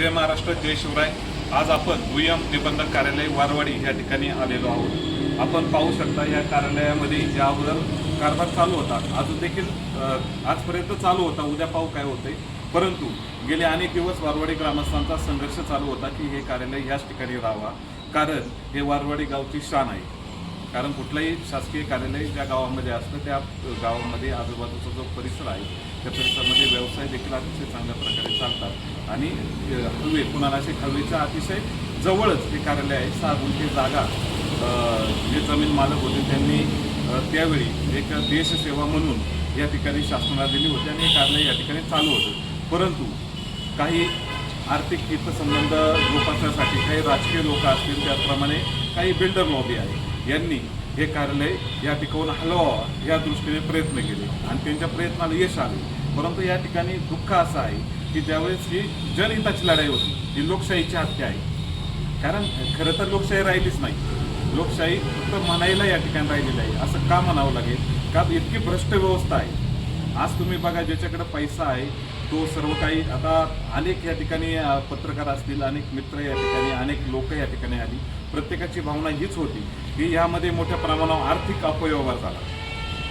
जय महाराष्ट्र जय शिवराय. आज आपण दुय्यम निबंधक कार्यालय वारवाडी या ठिकाणी आलेलो आहोत. आपण पाहू शकता या कार्यालयामध्ये या अगोदर कारभार चालू होता. अजून देखील आजपर्यंत चालू होता उद्या पाहू काय होते परंतु गेले अनेक दिवस वारवाडी ग्रामस्थांचा संघर्ष चालू होता की हे कार्यालय याच ठिकाणी राहावा. कारण हे वारवाडी गावची शान आहे. कारण कुठलंही शासकीय कार्यालय ज्या गावामध्ये असतं त्या गावामध्ये आजूबाजूचा जो परिसर आहे त्या परिसरामध्ये व्यवसाय देखील अतिशय चांगल्या प्रकारे चालतात. आणि अ, हवे असे हवेच्या अतिशय जवळच हे कार्यालय आहे सहा गुंठे जागा जे जमीन मालक होते त्यांनी त्यावेळी एक देशसेवा म्हणून या ठिकाणी शासनाला दिली होती आणि हे कार्यालय या ठिकाणी चालू होतं. परंतु काही आर्थिक हितसंबंध जोपासण्यासाठी काही राजकीय लोक असतील त्याचप्रमाणे काही बिल्डर लॉबी आहे. यांनी हे कार्यालय या ठिकाणून हलवावं या दृष्टीने प्रयत्न केले. आणि त्यांच्या प्रयत्नाला यश आले. परंतु या ठिकाणी दुःख असं आहे की ज्यावेळेस ही जनहिताची लढाई होती. ही लोकशाहीची हत्या आहे. कारण खरं तर लोकशाही राहिलीच नाही. लोकशाही फक्त म्हणायला या ठिकाणी राहिलेली आहे. असं का म्हणावं लागेल? का इतकी भ्रष्ट व्यवस्था आहे. आज तुम्ही बघा ज्याच्याकडे पैसा आहे तो सर्व काही आता अनेक या ठिकाणी पत्रकार असतील अनेक मित्र या ठिकाणी अनेक लोक या ठिकाणी आली. प्रत्येकाची भावना हीच होती की यामध्ये मोठ्या प्रमाणावर आर्थिक अपव्यवहार झाला.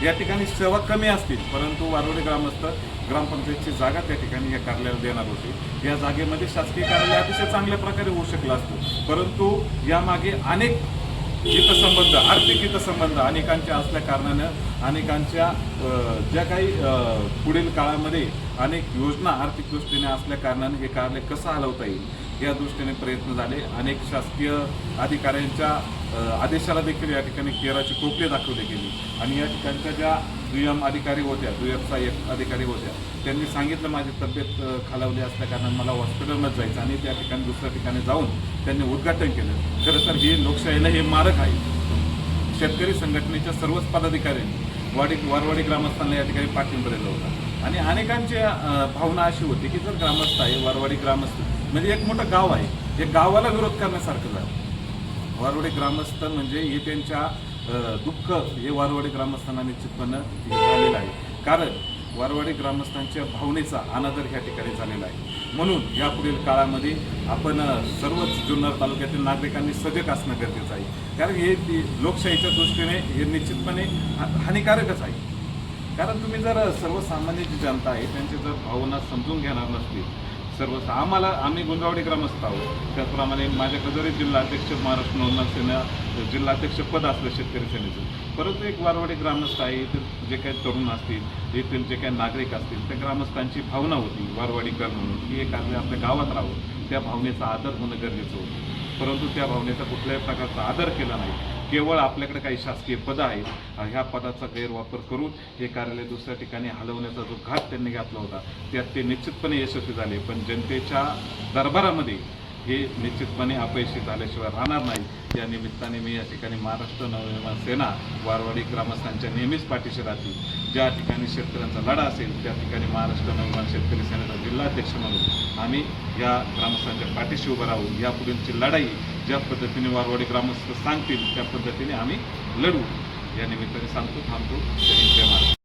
या ठिकाणी सेवा कमी असतील परंतु वारवडे ग्रामस्थ ग्रामपंचायतची जागा त्या ठिकाणी या कार्यालयाला देणार होते. या जागेमध्ये शासकीय कार्यालय अतिशय चांगल्या प्रकारे होऊ शकलं असतं. परंतु यामागे अनेक हितसंबंध आर्थिक हितसंबंध अनेकांच्या असल्या कारणानं अनेकांच्या ज्या काही पुढील काळामध्ये अनेक योजना आर्थिक दृष्टीने असल्या कारणाने हे कार्यालय कसं हलवता येईल? या दृष्टीने प्रयत्न झाले. अनेक शासकीय अधिकाऱ्यांच्या आदेशाला देखील या ठिकाणी केराची कोपरे दाखवली गेली. आणि या ठिकाणच्या ज्या दुय्यम अधिकारी होत्या दुय्यम सहाय्यक अधिकारी होत्या त्यांनी सांगितलं माझी तब्येत खालावली असल्याकारणाने मला हॉस्पिटलमध्ये जायचं आणि त्या ठिकाणी दुसऱ्या ठिकाणी जाऊन त्यांनी उद्घाटन केलं. खरं तर ही लोकशाहीला हे मारक आहे. शेतकरी संघटनेच्या सर्वच पदाधिकाऱ्यांनी वाडी वारवाडी ग्रामस्थांना या ठिकाणी पाठिंबा दिला होता. आणि अनेकांच्या भावना अशी होती की जर ग्रामस्थ आहे वारवाडी ग्रामस्थ म्हणजे एक मोठं गाव आहे हे गावाला विरोध करण्यासारखं झालं. वारवाडी ग्रामस्थ म्हणजे हे त्यांच्या दुःख हे वारवाडी ग्रामस्थांना निश्चितपणे झालेलं आहे. कारण वारवाडी ग्रामस्थांच्या भावनेचा अनादर ह्या ठिकाणी झालेला आहे. म्हणून यापुढील काळामध्ये आपण सर्वच जुन्नर तालुक्यातील नागरिकांनी सजग असणं गरजेचं आहे. कारण हे ती लोकशाहीच्या दृष्टीने हे निश्चितपणे हा- हानिकारकच आहे. कारण तुम्ही जर सर्वसामान्य जी जनता आहे त्यांची जर भावना समजून घेणार नसतील सर्व आम्हाला आम्ही गुंजावडी ग्रामस्थ आहोत. त्याचप्रमाणे माझ्या कजोरी जिल्हाध्यक्ष महाराष्ट्र नवना सेना जिल्हाध्यक्ष पद असलं शेतकरी सेनेचं. परंतु एक वारवाडी ग्रामस्थ आहे येथील जे काही तरुण असतील येथील जे काही नागरिक असतील त्या ग्रामस्थांची भावना होती वारवाडीकर म्हणून. की एक आपल्या आपल्या गावात राहावं. त्या भावनेचा आदर होणं गरजेचं होतं. परंतु त्या भावनेचा कुठल्याही प्रकारचा आदर केला नाही. केवळ आपल्याकडे काही शासकीय पदं आहेत. ह्या पदाचा गैरवापर करून हे कार्यालय दुसऱ्या ठिकाणी हलवण्याचा जो घात त्यांनी घातला होता त्यात ते निश्चितपणे यशस्वी झाले. पण जनतेच्या दरबारामध्ये हे निश्चितपणे अपयशी झाल्याशिवाय राहणार नाही. या निमित्ताने मी या ठिकाणी महाराष्ट्र नवनिर्माण सेना वारवाडी ग्रामस्थांच्या नेहमीच पाठीशी राहतील. ज्या ठिकाणी शेतकऱ्यांचा लढा असेल त्या ठिकाणी महाराष्ट्र नवनिर्माण शेतकरी सेनेचा जिल्हाध्यक्ष म्हणून आम्ही या ग्रामस्थांच्या पाठीशी उभं राहू. यापुढीलची लढाई ज्या पद्धतीने वारवाडी ग्रामस्थ सांगतील त्या पद्धतीने आम्ही लढू. या निमित्ताने सांगतो थांबतो. जय हिंद, जय महाराष्ट्र.